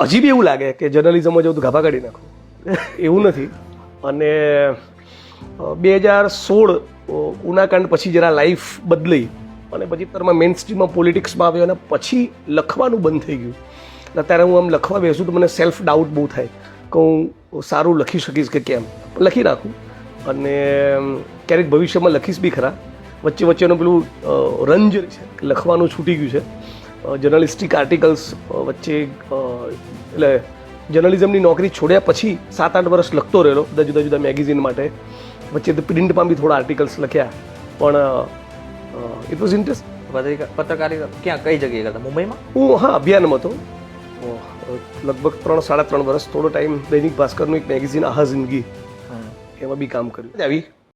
હજી બી એવું લાગે કે જર્નલિઝમમાં જવું તો ગાભા કાઢી નાખું. એવું નથી. અને બે હજાર સોળ ઉનાકાંડ પછી જરા લાઈફ બદલી અને પછી અત્યારમાં મેઇન સ્ટ્રીમમાં પોલિટિક્સમાં આવ્યો અને પછી લખવાનું બંધ થઈ ગયું. એટલે અત્યારે હું આમ લખવા બેસું તો મને સેલ્ફ ડાઉટ બહુ થાય કે હું સારું લખી શકીશ કે કેમ. લખી નાખું. અને ક્યારેક ભવિષ્યમાં લખીશ બી ખરા. વચ્ચે વચ્ચેનું પેલું રંજ છે લખવાનું છૂટી ગયું છે. જર્નલિસ્ટિક આર્ટિકલ્સ વચ્ચે એટલે જર્નલિઝમની નોકરી છોડ્યા પછી સાત આઠ વર્ષ લખતો રહેલો બધા જુદા જુદા મેગેઝિન માટે. વચ્ચે તો પ્રિન્ટમાં બી થોડા આર્ટિકલ્સ લખ્યા. પણ ઇટ વોઝ ઇન્ટરેસ્ટ પત્રિકા પત્રકારિતા ક્યાં કઈ જગ્યાએ કરતા? મુંબઈમાં? હું હા અભિયાનમાં હતો. લગભગ ત્રણ સાડા ત્રણ વર્ષ થોડો ટાઈમ દૈનિક ભાસ્કરનું એક મેગેઝિન આહા જિંદગી એમાં બી કામ કર્યું. આવી